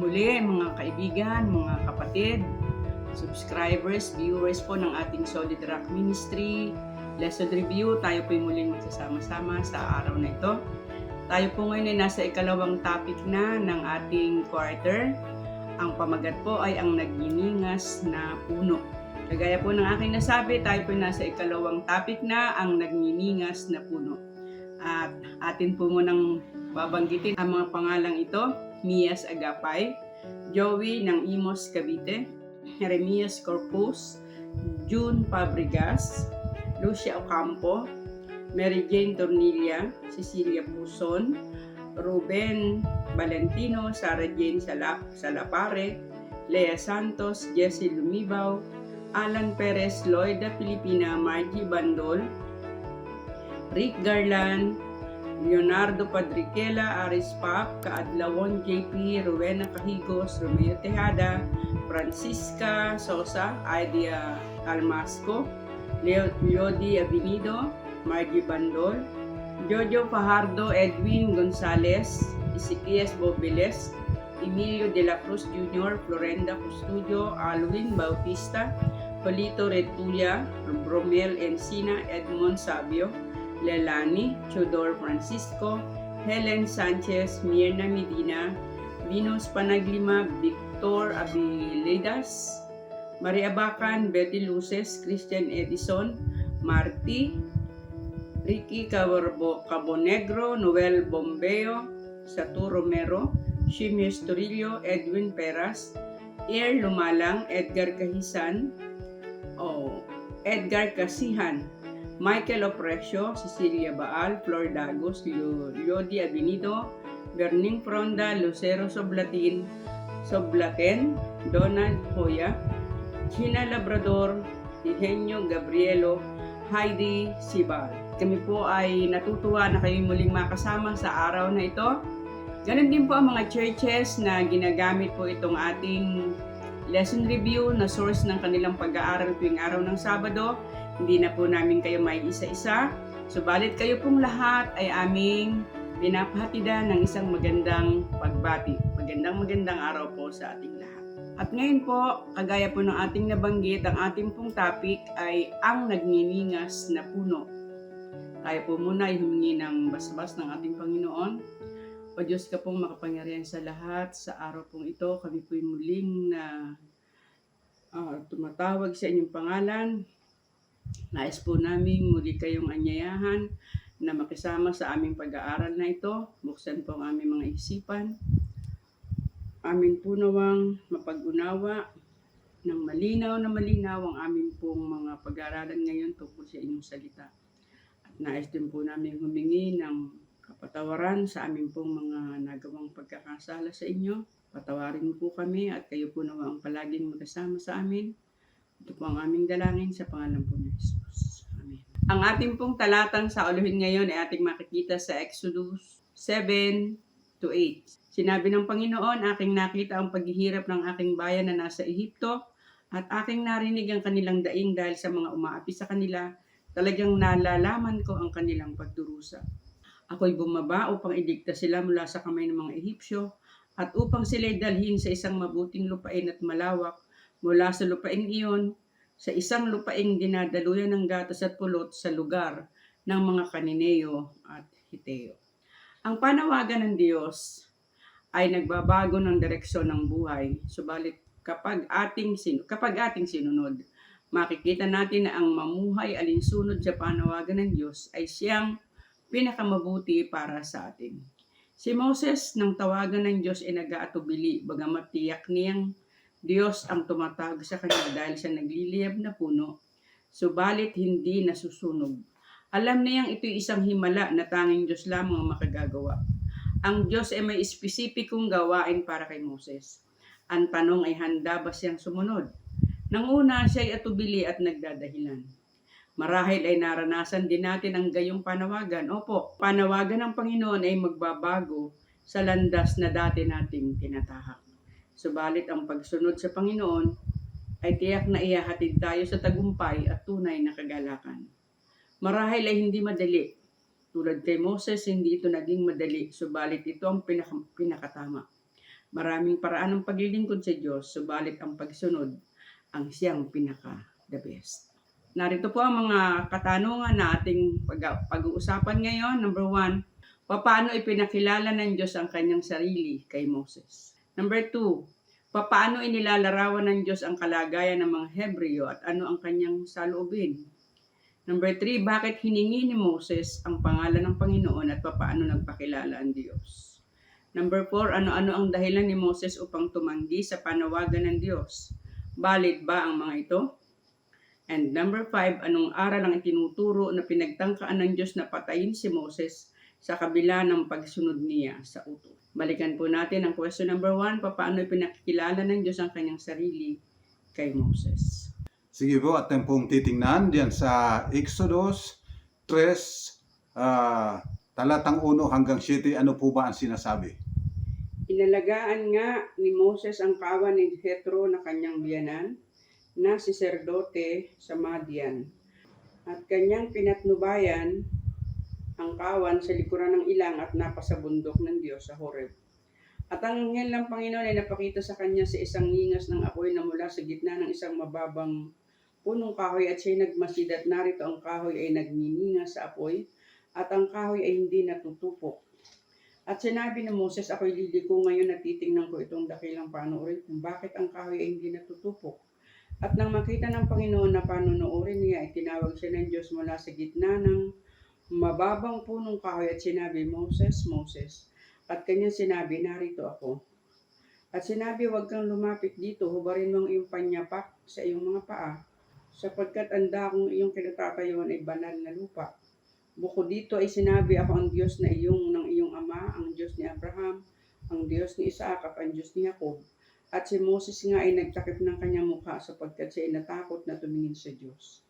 Muli, mga kaibigan, mga kapatid, subscribers, viewers po ng ating Solid Rock Ministry, lesson review, tayo po muling magsasama-sama sa araw na ito. Tayo po ngayon ay nasa ikalawang topic na ng ating quarter. Ang pamagat po ay ang nagniningas na puno. Kagaya po ng aking nasabi, tayo po nasa ikalawang topic na ang nagniningas na puno. At atin po munang babanggitin ang mga pangalang ito, Mias Agapay, Joey ng Imos Cavite, Jeremias Corpus, June Fabregas, Lucia Ocampo, Mary Jane Tornilla, Cecilia Puson, Ruben Valentino, Sara Jane Sala, Salapare, Lea Santos, Jessie Lumibaw, Alan Perez, Lloyda Filipina, Margie Bandol, Rick Garland, Leonardo Padriquela, Aris Pap, Kaadlawon JP, Rowena Cahigos, Romeo Tejada, Francisca Sosa, Idea Almasco, Leo Leody Avenido, Margie Bandol, Jojo Fajardo, Edwin Gonzalez, Ezequias Bobiles, Emilio de la Cruz Jr., Florenda Custudio, Alwin Bautista, Polito Retulia, Bromel Encina, Edmond Sabio, Lelani, Chodor Francisco, Helen Sanchez, Mirna Medina, Venus Panaglima, Victor Abilidas, Maria Bacan, Betty Luces, Christian Edison, Marty, Ricky Caborbo, Cabonegro, Noel Bombeo, Satu Romero, Shimius Torillo, Edwin Peras, Air Lumalang, Edgar Kahisan, oh, Edgar Kasihan, Michael Opresio, Cecilia Baal, Flor Dagos, Lyodi Avenido, Berning Fronda, Lucero Soblatin, Soblaten, Donald Hoya, Gina Labrador, Eugenio Gabrielo, Heidi Sibal. Kami po ay natutuwa na kayo muling makasama sa araw na ito. Ganon din po ang mga churches na ginagamit po itong ating lesson review na source ng kanilang pag-aaral tuwing araw ng Sabado. Hindi na po namin kayo may isa-isa. Subalit kayo pong lahat ay aming pinapahatidan ng isang magandang pagbati. Magandang magandang araw po sa ating lahat. At ngayon po, kagaya po ng ating nabanggit, ang ating pong topic ay ang nagniningas na puno. Tayo po muna ay humingi ng basbas ng ating Panginoon. O Diyos ka pong makapangyarihan sa lahat, sa araw pong ito, kami po'y muling na ah, tumatawag sa inyong pangalan. Nais po namin muli kayong anyayahan na makisama sa aming pag-aaral na ito. Buksan po ang aming mga isipan. Amin po nawang mapag-unawa ng malinaw na malinaw ang aming pong mga pag-aaralan ngayon tungkol sa inyong salita. At nais din po namin humingi ng kapatawaran sa aming pong mga nagawang pagkakasala sa inyo. Patawarin po kami at kayo po nawa ang palaging magkasama sa amin. Ito po ang aming dalangin sa pangalan po ni Jesus. Amen. Ang ating pong talatang sa uluhin ngayon ay ating makikita sa Exodus 7 to 8. Sinabi ng Panginoon, aking nakita ang paghihirap ng aking bayan na nasa Ehipto at aking narinig ang kanilang daing dahil sa mga umaapi sa kanila, talagang nalalaman ko ang kanilang pagdurusa. Ako'y bumaba upang iligtas sila mula sa kamay ng mga Ehipsyo at upang sila'y dalhin sa isang mabuting lupain at malawak mula sa lupaing iyon sa isang lupaing dinadaluyan ng gatas at pulot sa lugar ng mga Kanineo at Hiteo. Ang panawagan ng Diyos ay nagbabago ng direksyon ng buhay, subalit kapag ating sinu- kapag ating sinunod, makikita natin na ang mamuhay alinsunod sa panawagan ng Diyos ay siyang pinakamabuti para sa atin. Si Moses nang tawagan ng Diyos ay nag-aatubili, bagamat tiyak niyang Diyos ang tumatawag sa kanya dahil sa nagliliyab na puno, subalit hindi nasusunog. Alam niyang ito'y isang himala na tanging Diyos lamang ang makagagawa. Ang Diyos ay may espesipikong gawain para kay Moses. Ang tanong ay handa ba siyang sumunod? Nang una siya ay atubili at nagdadahilan. Marahil ay naranasan din natin ang gayong panawagan. Opo, panawagan ng Panginoon ay magbabago sa landas na dati nating tinatahak. Subalit ang pagsunod sa Panginoon ay tiyak na ihahatid tayo sa tagumpay at tunay na kagalakan. Marahil ay hindi madali. Tulad kay Moses, hindi ito naging madali, subalit ito ang pinaka- pinakatama. Maraming paraan ng paglilingkod sa Diyos, subalit ang pagsunod ang siyang pinaka the best. Narito po ang mga katanungan na ating pag- pag-uusapan ngayon. Number one, paano ipinakilala ng Diyos ang kanyang sarili kay Moses? Number two, paano inilalarawan ng Diyos ang kalagayan ng mga Hebreo at ano ang kanyang saloobin? Number three, bakit hiningi ni Moses ang pangalan ng Panginoon at paano nagpakilala ang Diyos? Number four, ano-ano ang dahilan ni Moses upang tumanggi sa panawagan ng Diyos? Valid ba ang mga ito? And number five, anong aral ang itinuturo na pinagtangkaan ng Diyos na patayin si Moses sa kabila ng pagsunod niya sa uto? Balikan po natin ang question number one, paano ipinakikilala ng Diyos ang kanyang sarili kay Moses? Sige po, at yung pong titingnan diyan sa Exodus 3, ah, talatang 1 hanggang 7, ano po ba ang sinasabi? Inalagaan nga ni Moses ang kawan ni Jethro na kanyang biyanan na si Serdote sa Madian. At kanyang pinatnubayan ang kawan sa likuran ng ilang at napasabundok ng Diyos sa Horeb. At ang anghel ng Panginoon ay napakita sa kanya sa isang ningas ng apoy na mula sa gitna ng isang mababang punong kahoy at siya'y nagmasid at narito ang kahoy ay nagniningas sa apoy at ang kahoy ay hindi natutupok. At sinabi ni Moses, ako'y liliko ngayon at titingnan ko itong dakilang panoorin kung bakit ang kahoy ay hindi natutupok. At nang makita ng Panginoon na panonoorin niya, ay tinawag siya ng Diyos mula sa gitna ng mababang punong kahoy at sinabi, Moses, Moses. At kanya sinabi, narito ako. At sinabi, huwag kang lumapit dito, hubarin mo ang iyong panyapak sa iyong mga paa, sapagkat ang dakong iyong kinatatayuan ay banal na lupa. Bukod dito ay sinabi ako ang Diyos na iyong ng iyong ama, ang Diyos ni Abraham, ang Diyos ni Isaac at ang Diyos ni Jacob. At si Moses nga ay nagtakip ng kanyang mukha sapagkat siya ay natakot na tumingin sa Diyos.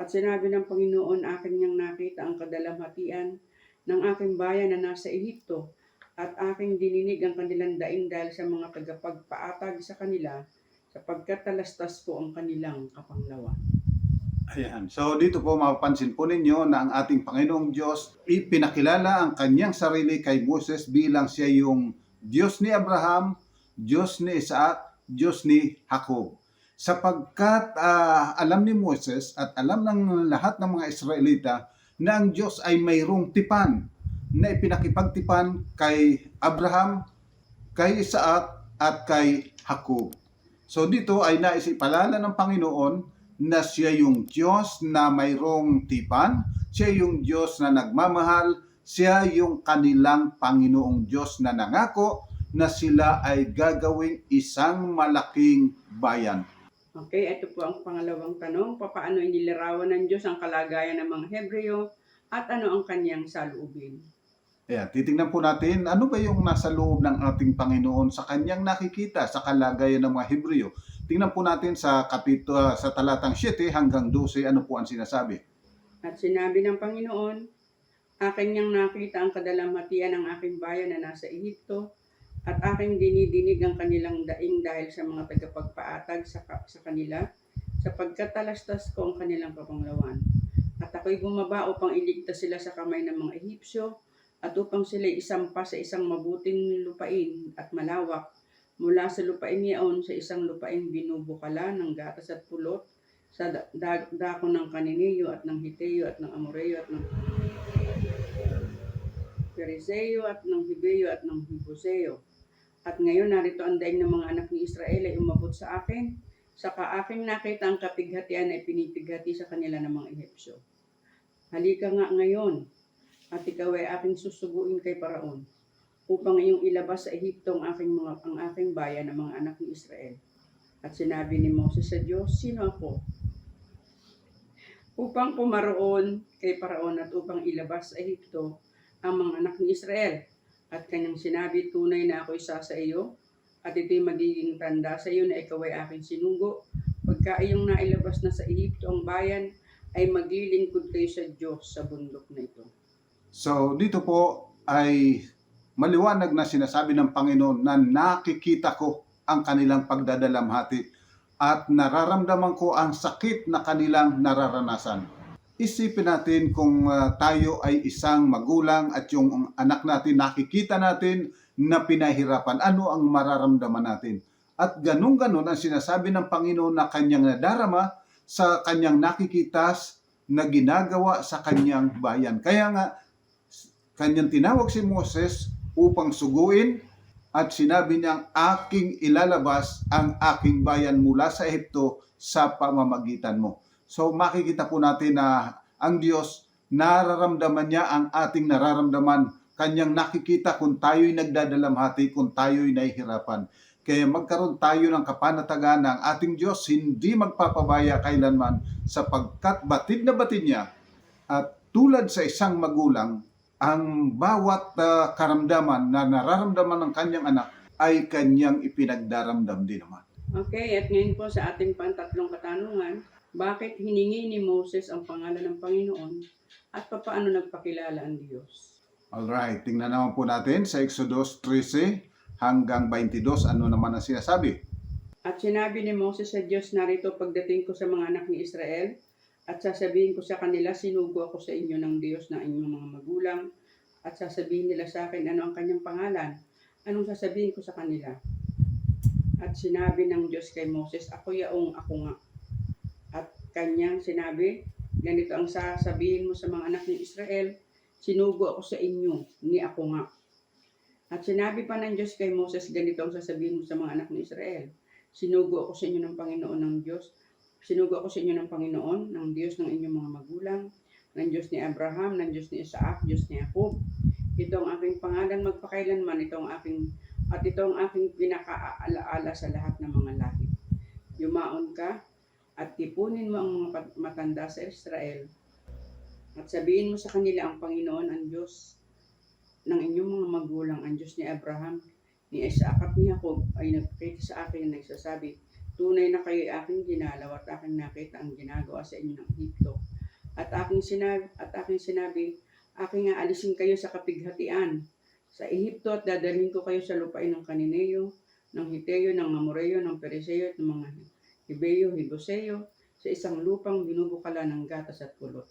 At sinabi ng Panginoon, akin niyang nakita ang kadalamhatian ng aking bayan na nasa Ehipto at aking dininig ang kanilang daing dahil sa mga tagapagpaatag sa kanila sapagkat talastas ko ang kanilang kapanglawan. Ayan. So dito po mapapansin po ninyo na ang ating Panginoong Diyos ipinakilala ang kanyang sarili kay Moses bilang siya yung Diyos ni Abraham, Diyos ni Isaac, Diyos ni Jacob. Sapagkat ah, alam ni Moses at alam ng lahat ng mga Israelita na ang Diyos ay mayroong tipan na ipinakipagtipan kay Abraham, kay Isaac at kay Jacob. So dito ay naisipalala ng Panginoon na siya yung Diyos na mayroong tipan, siya yung Diyos na nagmamahal, siya yung kanilang Panginoong Diyos na nangako na sila ay gagawing isang malaking bayan. Okay, ito po ang pangalawang tanong. Paano inilarawan ng Diyos ang kalagayan ng mga Hebreo at ano ang kanyang saloobin? Ayan, titingnan po natin ano ba yung nasa loob ng ating Panginoon sa kanyang nakikita sa kalagayan ng mga Hebreo. Tingnan po natin sa kapitulo sa talatang 7 hanggang 12 ano po ang sinasabi. At sinabi ng Panginoon, akin niyang nakita ang kadalamhatian ng aking bayan na nasa Ehipto at aking dinidinig ang kanilang daing dahil sa mga tagapagpaatag sa, sa kanila sapagkat talastas ko ang kanilang kapanglawan. At ako'y bumaba upang iligtas sila sa kamay ng mga Ehipsyo at upang sila isampa sa isang mabuting lupain at malawak mula sa lupain niyaon sa isang lupain binubukala ng gatas at pulot sa da- da- dako ng Kanineyo at ng Hiteo at ng Amoreyo at ng Perizeo at ng Hibeo at ng Hibuseo. At ngayon narito ang daing ng mga anak ni Israel ay umabot sa akin. Saka aking nakita ang kapighatian ay pinipighati sa kanila ng mga Ehipsyo. Halika nga ngayon at ikaw ay aking susuguin kay Paraon upang iyong ilabas sa Ehipto ang aking, mga, ang aking bayan ng mga anak ni Israel. At sinabi ni Moses sa Diyos, Sino ako? Upang pumaroon kay Paraon at upang ilabas sa Ehipto ang mga anak ni Israel. At kanyang sinabi, tunay na ako isa sa iyo, at ito'y magiging tanda sa iyo na ikaw ay aking sinugo. Pagka iyong nailabas na sa Ehipto ang bayan, ay maglilingkod kayo sa Diyos sa bundok na ito. So dito po ay maliwanag na sinasabi ng Panginoon na nakikita ko ang kanilang pagdadalamhati at nararamdaman ko ang sakit na kanilang nararanasan. Isipin natin kung ah, tayo ay isang magulang at yung anak natin nakikita natin na pinahirapan, ano ang mararamdaman natin? At ganun-ganon ang sinasabi ng Panginoon na kanyang nadarama sa kanyang nakikitas na ginagawa sa kanyang bayan. Kaya nga, kanyang tinawag si Moses upang suguin at sinabi niyang aking ilalabas ang aking bayan mula sa Ehipto sa pamamagitan mo. So makikita po natin na ang Diyos nararamdaman niya ang ating nararamdaman. Kanyang nakikita kung tayo'y nagdadalamhati, kung tayo'y nahihirapan. Kaya magkaroon tayo ng kapanatagan ng ating Diyos, hindi magpapabaya kailanman sapagkat batid na batid niya at tulad sa isang magulang, ang bawat ah, karamdaman na nararamdaman ng kanyang anak ay kanyang ipinagdaramdam din naman. Okay, at ngayon po sa ating pantatlong katanungan, bakit hiningi ni Moses ang pangalan ng Panginoon at papaano nagpakilala ang Diyos? Alright, tingnan naman po natin sa Exodus 13 hanggang 22, ano naman ang sinasabi. At sinabi ni Moses sa Diyos, narito pagdating ko sa mga anak ni Israel, at sasabihin ko sa kanila, sinugo ako sa inyo ng Diyos na inyong mga magulang, at sasabihin nila sa akin, ano ang kanyang pangalan? Anong sasabihin ko sa kanila? At sinabi ng Diyos kay Moses, ako yaong ako nga. Kanyang sinabi, ganito ang sasabihin mo sa mga anak ni Israel, sinugo ako sa inyo, ni ako nga. At sinabi pa ng Diyos kay Moses, ganito ang sasabihin mo sa mga anak ni Israel, sinugo ako sa inyo ng Panginoon ng Diyos, sinugo ako sa inyo ng Panginoon, ng Diyos ng inyong mga magulang, ng Diyos ni Abraham, ng Diyos ni Isaac, Diyos ni Jacob. Ito ang aking pangalan magpakailanman, ito ang aking, at ito ang aking pinakaalaala sa lahat ng mga lahi. Yumaon ka, at tipunin mo ang mga matanda sa Israel, at sabihin mo sa kanila ang Panginoon, ang Diyos ng inyong mga magulang, ang Diyos ni Abraham, ni Isaac at ni Jacob ay nagkita sa akin na nagsasabi, tunay na kayo aking ginalaw at aking nakita ang ginagawa sa inyo ng Egypto. At aking sinabi, at aking sinabi, aking nga alisin kayo sa kapighatian sa Ehipto at dadalhin ko kayo sa lupain ng Kanineo, ng Hiteo, ng Amoreo, ng Periseo at ng mga Hibeo, Hiboseo, sa isang lupang binubukala ng gatas at kulot.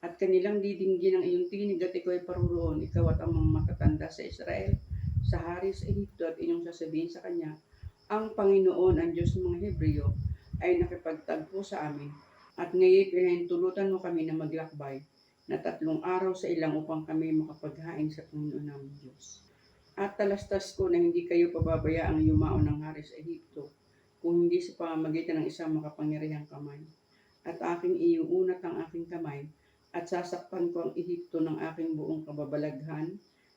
At kanilang didinggin ang iyong tinig at ikaw ay paruroon, ikaw at ang mga matatanda sa Israel, sa hari sa Ehipto at inyong sasabihin sa kanya, ang Panginoon, ang Diyos ng mga Hebreo, ay nakipagtagpo sa amin at ngayon pinahintulutan mo kami na maglakbay na tatlong araw sa ilang upang kami makapaghain sa Panginoon naming Diyos. At talastas ko na hindi kayo pababayaang yumaon ng hari sa Ehipto, kung hindi sa pamamagitan ng isang makapangyarihang kamay. At aking iuunat ang aking kamay, at sasakpan ko ang Ehipto ng aking buong kababalaghan,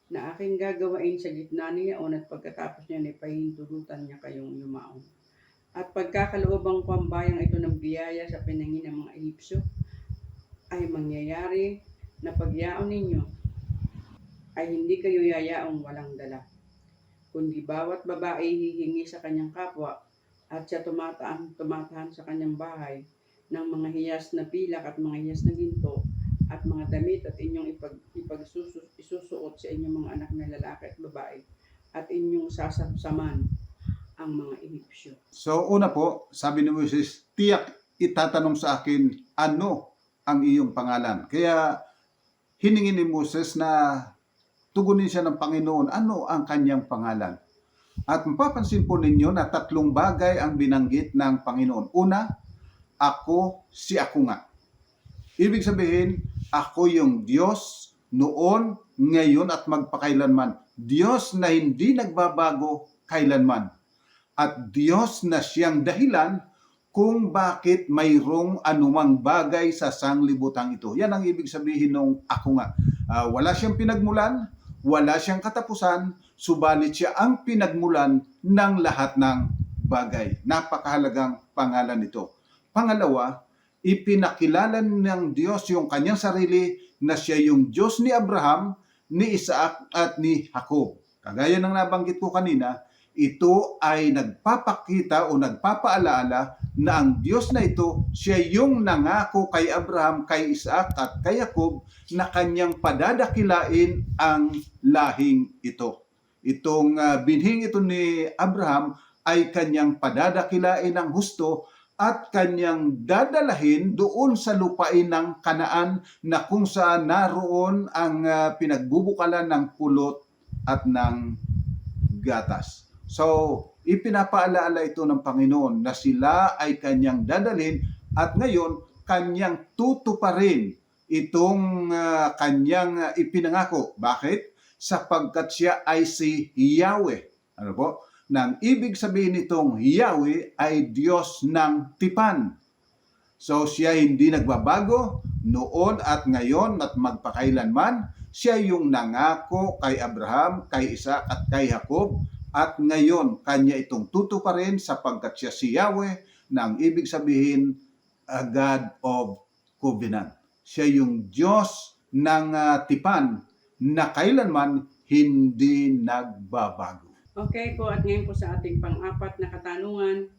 na aking gagawain sa gitna niyaon at pagkatapos niya ay pahintulutan niya kayong yumaon. At pagkakaloobang ko ang bayang ito ng biyaya sa pinangin ng mga Ehipsyo, ay mangyayari na pagyaon ninyo ay hindi kayo yayaong walang dala. Kundi bawat babae hihingi sa kanyang kapwa at siya tumataan, tumatahan sa kanyang bahay ng mga hiyas na pilak at mga hiyas na ginto at mga damit at inyong ipag, ipagsusu, isusuot sa inyong mga anak na lalaki at babae at inyong sasapsaman ang mga Ehipsyo. So una po, sabi ni Moses, tiyak itatanong sa akin ano ang iyong pangalan. Kaya hiningi ni Moses na tugunin siya ng Panginoon ano ang kanyang pangalan. At mapapansin po ninyo na tatlong bagay ang binanggit ng Panginoon. Una, ako si ako nga. Ibig sabihin, ako yung Diyos noon, ngayon at magpakailanman. Diyos na hindi nagbabago kailanman. At Diyos na siyang dahilan kung bakit mayroong anumang bagay sa sanglibutang ito. Yan ang ibig sabihin ng ako nga. Ah, wala siyang pinagmulan, wala siyang katapusan, subalit siya ang pinagmulan ng lahat ng bagay. Napakahalagang pangalan nito. Pangalawa, ipinakilala ng Diyos yung kanyang sarili na siya yung Diyos ni Abraham, ni Isaac at ni Jacob. Kagaya ng nabanggit ko kanina, ito ay nagpapakita o nagpapaalaala na ang Diyos na ito, siya yung nangako kay Abraham, kay Isaac at kay Jacob na kanyang padadakilain ang lahing ito. Itong ah, binhing ito ni Abraham ay kanyang padadakilain ng husto at kanyang dadalahin doon sa lupain ng Kanaan na kung saan naroon ang ah, pinagbubukalan ng pulot at ng gatas. So, ipinapaalaala ito ng Panginoon na sila ay kanyang dadalhin at ngayon kanyang tutuparin itong ah, kanyang ipinangako. Bakit? Sapagkat siya ay si Yahweh. Ano po? Nang ibig sabihin nitong Yahweh ay Diyos ng tipan. So siya hindi nagbabago noon at ngayon at magpakailanman. Siya yung nangako kay Abraham, kay Isaac at kay Jacob at ngayon kanya itong tutuparin sapagkat siya si Yahweh na ang ibig sabihin a God of Covenant. Siya yung Diyos ng ah, tipan na kailanman hindi nagbabago. Okay po, at ngayon po sa ating pang-apat na katanungan,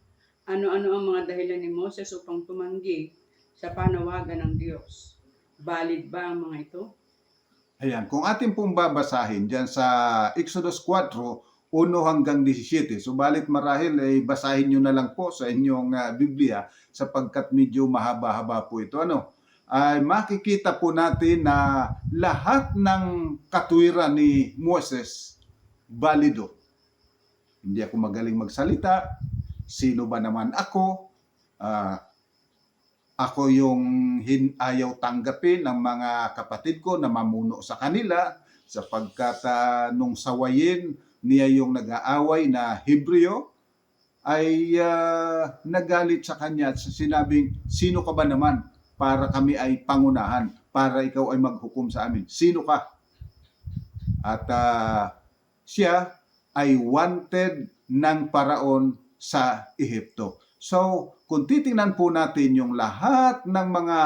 ano-ano ang mga dahilan ni Moses upang tumanggi sa panawagan ng Diyos? Valid ba ang mga ito? Ayan, kung atin pong babasahin dyan sa Exodus 4, 1 hanggang 17, subalit marahil ay basahin nyo na lang po sa inyong ah, Biblia sapagkat medyo mahaba-haba po ito. Ano? Ay makikita po natin na lahat ng katwiran ni Moses balido. Hindi ako magaling magsalita. Sino ba naman ako? Ah, ako yung hin ayaw tanggapin ng mga kapatid ko na mamuno sa kanila sapagkat ah, nung sawayin niya yung nag-aaway na Hebreo ay ah, nagalit sa kanya at sinabing, sino ka ba naman para kami ay pangunahan, para ikaw ay maghukom sa amin? Sino ka? At ah, siya ay wanted ng paraon sa Ehipto. So, kung titingnan po natin yung lahat ng mga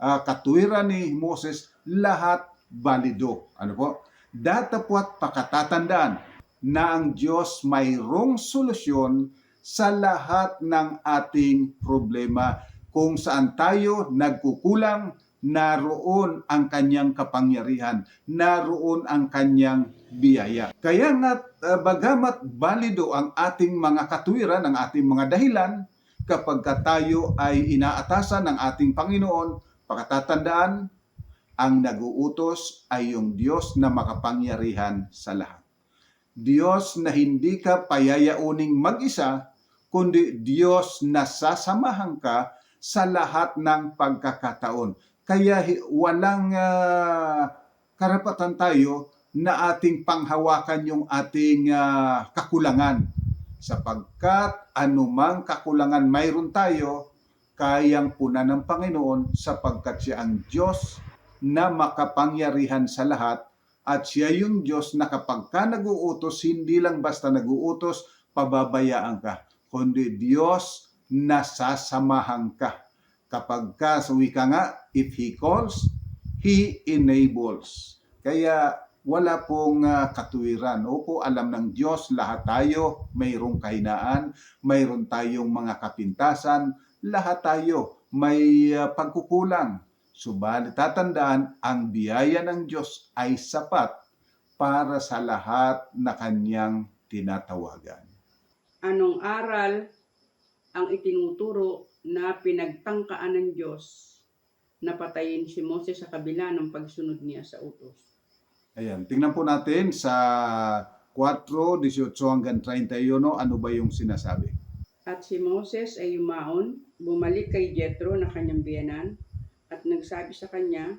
ah, katwiran ni Moses, lahat balido. Ano po? Datapwat pakatatandaan na ang Diyos mayroong solusyon sa lahat ng ating problema. Kung saan tayo nagkukulang, naroon ang kanyang kapangyarihan, naroon ang kanyang biyaya. Kaya nga, uh, bagamat balido ang ating mga katwiran, ang ating mga dahilan, kapag ka tayo ay inaatasan ng ating Panginoon, pakatatandaan, ang naguutos ay yung Diyos na makapangyarihan sa lahat. Diyos na hindi ka payayauning mag-isa, kundi Diyos na sasamahan ka sa lahat ng pagkakataon. Kaya walang ah, karapatan tayo na ating panghawakan yung ating ah, kakulangan. Sapagkat anumang kakulangan mayroon tayo, kayang puna ng Panginoon sapagkat siya ang Diyos na makapangyarihan sa lahat at siya yung Diyos na kapag ka nag-uutos, hindi lang basta nag-uutos, pababayaan ka, kundi Diyos na sasamahan ka. Kapag ka, sa wika nga, if He calls, He enables. Kaya wala pong ah, katuwiran. Opo, alam ng Diyos, lahat tayo mayroong kahinaan, mayroon tayong mga kapintasan, lahat tayo may ah, pagkukulang. Subalit tatandaan, ang biyaya ng Diyos ay sapat para sa lahat na kanyang tinatawagan. Anong aral ang itinuturo na pinagtangkaan ng Diyos na patayin si Moses sa kabila ng pagsunod niya sa utos? Ayan, tingnan po natin sa 4, 18 hanggang 31, ano ba yung sinasabi? At si Moses ay yumaon, bumalik kay Jethro na kanyang biyanan, at nagsabi sa kanya,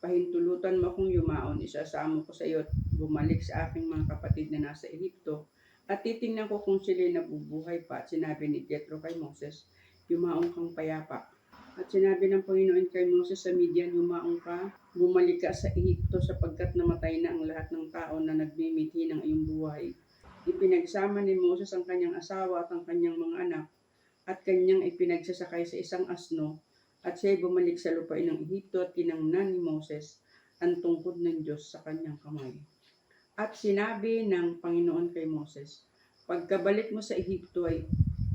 Pahintulutan mo akong yumaon, isasamo ko sa iyo at bumalik sa aking mga kapatid na nasa Ehipto, at titingnan ko kung sila'y nabubuhay pa. At sinabi ni Jethro kay Moses, yumaon kang payapa. At sinabi ng Panginoon kay Moses sa Midian, yumaon ka, bumalik ka sa Ehipto sapagkat namatay na ang lahat ng tao na nagmimithi ng iyong buhay. Ipinagsama ni Moses ang kanyang asawa at ang kanyang mga anak at kanyang ipinagsasakay sa isang asno at siya'y bumalik sa lupain ng Ehipto at tinangnan ni Moses ang tungkod ng Diyos sa kanyang kamay. At sinabi ng Panginoon kay Moses, Pagkabalik mo sa Ehipto ay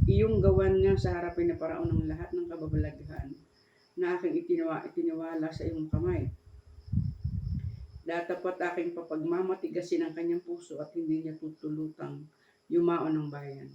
iyong gawan nga sa harapin na paraon ng lahat ng kababalaghan na aking itinawa, itiniwala sa iyong kamay. Datapat aking papagmamatigasin ang kanyang puso at hindi niya tutulutang yumaon ng bayan.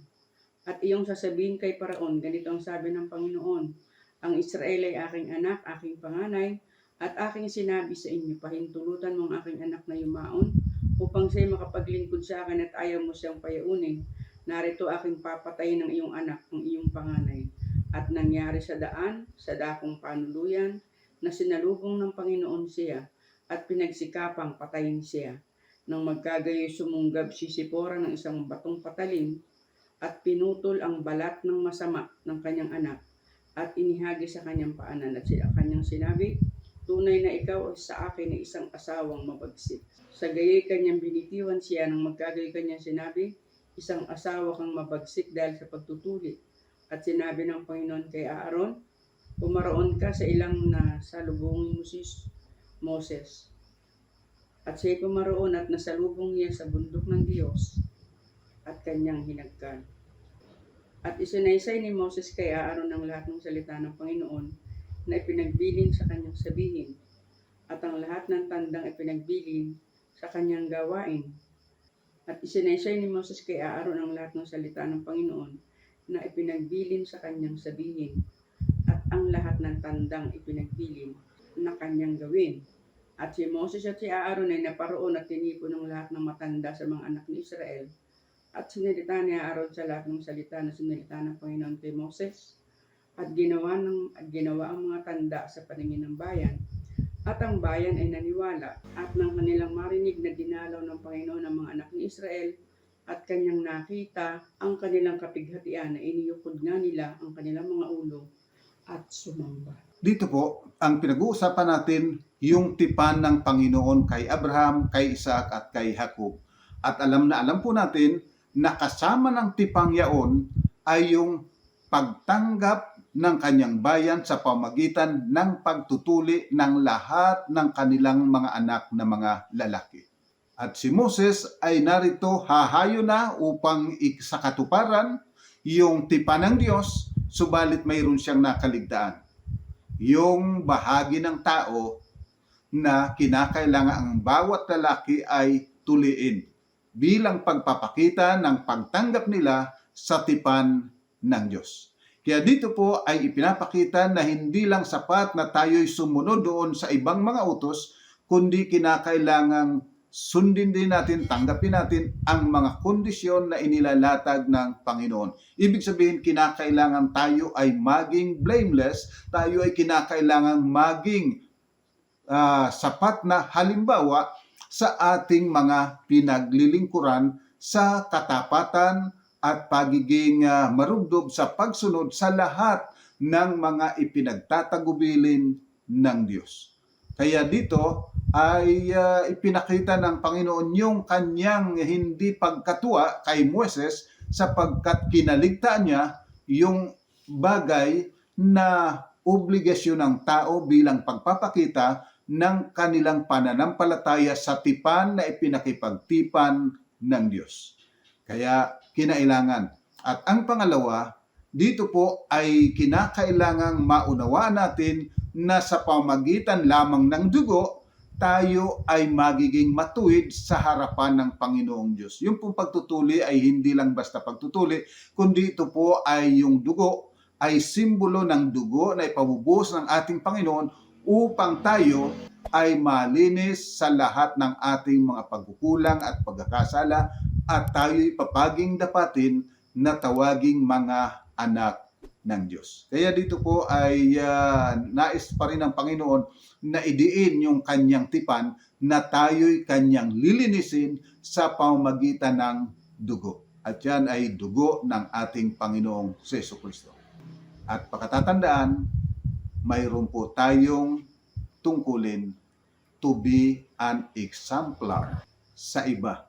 At iyong sasabihin kay Paraon, ganito ang sabi ng Panginoon, ang Israel ay aking anak, aking panganay, at aking sinabi sa inyo, pahintulutan mo ang aking anak na yumaon upang siya'y makapaglingkod sa akin at ayaw mo siyang payaunin. Narito aking papatayin ng iyong anak, ng iyong panganay. At nangyari sa daan, sa dakong panuluyan, na sinalubong ng Panginoon siya at pinagsikapang patayin siya. Nang magkagayoy sumunggab si Sipora ng isang batong patalim at pinutol ang balat ng masama ng kanyang anak at inihagi sa kanyang paanan at sila kanyang sinabi, Tunay na ikaw ay sa akin ay isang asawang mabagsik. Sa gayoy kanyang binitiwan siya nang magkagayoy kanyang sinabi, Isang asawa kang mabagsik dahil sa pagtutuli. At sinabi ng Panginoon kay Aaron, Pumaroon ka sa ilang na salubungin mo si Moses. At siya'y pumaroon at nasalubong niya sa bundok ng Diyos at kanyang hinagkan. At isinaysay ni Moses kay Aaron ang lahat ng salita ng Panginoon na ipinagbilin sa kanyang sabihin at ang lahat ng tandang ipinagbilin sa kanyang gawain. At isinaysay ni Moses kay Aaron ang lahat ng salita ng Panginoon na ipinagbilin sa kanyang sabihin at ang lahat ng tandang ipinagbilin na kanyang gawin. At si Moses at si Aaron ay naparoon at tinipon ng lahat ng matanda sa mga anak ni Israel. At sinalita ni Aaron sa lahat ng salita na sinalita ng Panginoon kay Moses. At ginawa, ng, at ginawa ang mga tanda sa paningin ng bayan. At ang bayan ay naniwala at nang kanilang marinig na dinalaw ng Panginoon ang mga anak ni Israel at kanyang nakita ang kanilang kapighatian na iniyukod nga nila ang kanilang mga ulo at sumamba. Dito po, ang pinag-uusapan natin yung tipan ng Panginoon kay Abraham, kay Isaac at kay Jacob. At alam na alam po natin na kasama ng tipang yaon ay yung pagtanggap ng kanyang bayan sa pamagitan ng pagtutuli ng lahat ng kanilang mga anak na mga lalaki. At si Moses ay narito hahayo na upang ikasakatuparan yung tipan ng Diyos, subalit mayroon siyang nakaligtaan yung bahagi ng tao na kinakailangan ang bawat lalaki ay tuliin bilang pagpapakita ng pagtanggap nila sa tipan ng Diyos. Kaya dito po ay ipinapakita na hindi lang sapat na tayo'y sumunod doon sa ibang mga utos, kundi kinakailangang sundin din natin, tanggapin natin ang mga kondisyon na inilalatag ng Panginoon. Ibig sabihin, kinakailangan tayo ay maging blameless, tayo ay kinakailangan maging ah, sapat na halimbawa sa ating mga pinaglilingkuran sa katapatan at pagiging marugdog sa pagsunod sa lahat ng mga ipinagtatagubilin ng Diyos. Kaya dito ay ah, ipinakita ng Panginoon yung kanyang hindi pagkatuwa kay Moses sapagkat kinaligtaan niya yung bagay na obligasyon ng tao bilang pagpapakita ng kanilang pananampalataya sa tipan na ipinakipagtipan ng Diyos. Kaya kinailangan. At ang pangalawa, dito po ay kinakailangang maunawaan natin na sa pamagitan lamang ng dugo, tayo ay magiging matuwid sa harapan ng Panginoong Diyos. Yung pong pagtutuli ay hindi lang basta pagtutuli, kundi ito po ay yung dugo, ay simbolo ng dugo na ipabubuhos ng ating Panginoon upang tayo ay malinis sa lahat ng ating mga pagkukulang at pagkakasala at tayo'y papaging dapatin na tawaging mga anak ng Diyos. Kaya dito po ay ah, nais pa rin ng Panginoon na idiin yung kanyang tipan na tayo'y kanyang lilinisin sa pamamagitan ng dugo. At yan ay dugo ng ating Panginoong Seso Kristo. At pakatatandaan, mayroon po tayong tungkulin to be an exemplar sa iba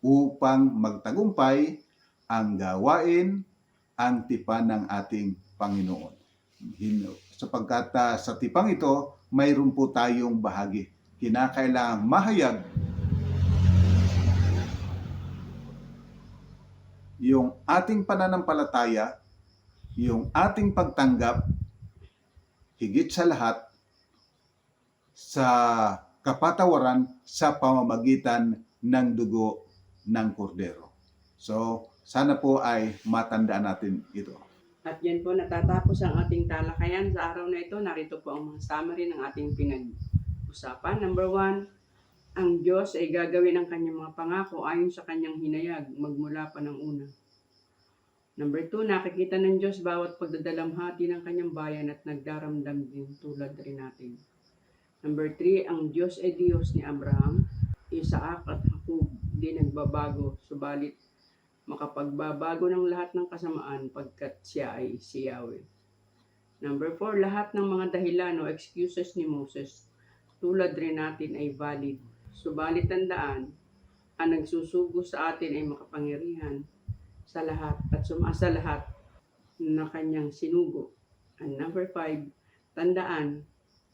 upang magtagumpay ang gawain, ang tipan ng ating Panginoon. Sapagkat ah, sa tipang ito, mayroon po tayong bahagi. Kinakailangang mahayag yung ating pananampalataya, yung ating pagtanggap, higit sa lahat, sa kapatawaran sa pamamagitan ng dugo ng kordero. So, sana po ay matandaan natin ito. At yan po natatapos ang ating talakayan sa araw na ito. Narito po ang mga summary ng ating pinag-usapan. Number one, ang Diyos ay gagawin ang kanyang mga pangako ayon sa kanyang hinayag magmula pa ng una. Number two, nakikita ng Diyos bawat pagdadalamhati ng kanyang bayan at nagdaramdam din tulad rin natin. Number three, ang Diyos ay Diyos ni Abraham, Isaac at Jacob, di nagbabago, subalit makapagbabago ng lahat ng kasamaan pagkat siya ay si Yahweh. Number four, lahat ng mga dahilan o excuses ni Moses tulad rin natin ay valid. Subalit tandaan, ang nagsusugo sa atin ay makapangyarihan sa lahat at sumasa lahat na kanyang sinugo. And number five, tandaan,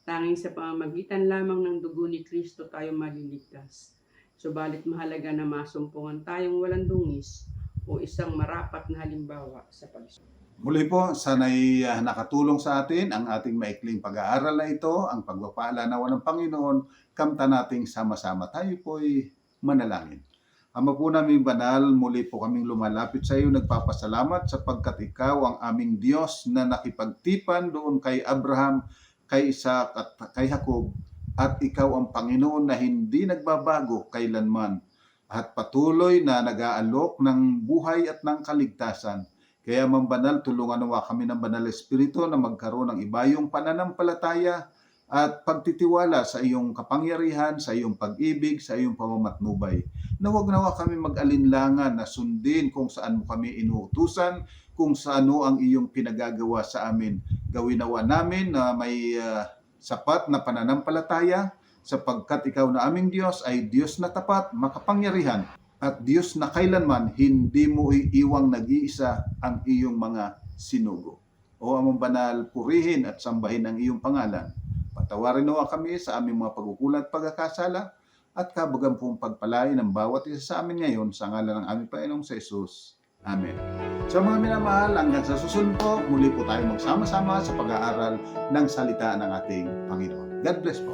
tanging sa pamamagitan lamang ng dugo ni Kristo tayo maliligtas. Subalit mahalaga na masumpungan tayong walang dungis o isang marapat na halimbawa sa pagsunod. Muli po, sana'y ah, nakatulong sa atin ang ating maikling pag-aaral na ito, ang pagpapala nawa ng Panginoon, kamta nating sama-sama. Tayo po'y manalangin. Ama po namin banal, muli po kaming lumalapit sa iyo, nagpapasalamat sapagkat ikaw ang aming Diyos na nakipagtipan doon kay Abraham, kay Isaac at kay Jacob, at ikaw ang Panginoon na hindi nagbabago kailanman at patuloy na nag-aalok ng buhay at ng kaligtasan. Kaya mambanal, tulungan nawa kami ng banal espiritu na magkaroon ng ibayong pananampalataya at pagtitiwala sa iyong kapangyarihan, sa iyong pag-ibig, sa iyong pamamatnubay. Na huwag nawa kami mag-alinlangan na sundin kung saan mo kami inuutusan, kung saan ano ang iyong pinagagawa sa amin. Gawin nawa namin na may ah, sapat na pananampalataya sapagkat ikaw na aming Diyos ay Diyos na tapat, makapangyarihan, at Diyos na kailanman hindi mo iiwang nag-iisa ang iyong mga sinugo. O among banal, purihin at sambahin ang iyong pangalan. Patawarin nawa kami sa aming mga pagkukulat pagkakasala at kabagan pong pagpalain ng bawat isa sa amin ngayon sa ngalan ng aming Panginoong sa Jesus. Amen. Sa mga minamahal, hanggang sa susunod po, muli po tayo magsama-sama sa pag-aaral ng salita ng ating Panginoon. God bless po.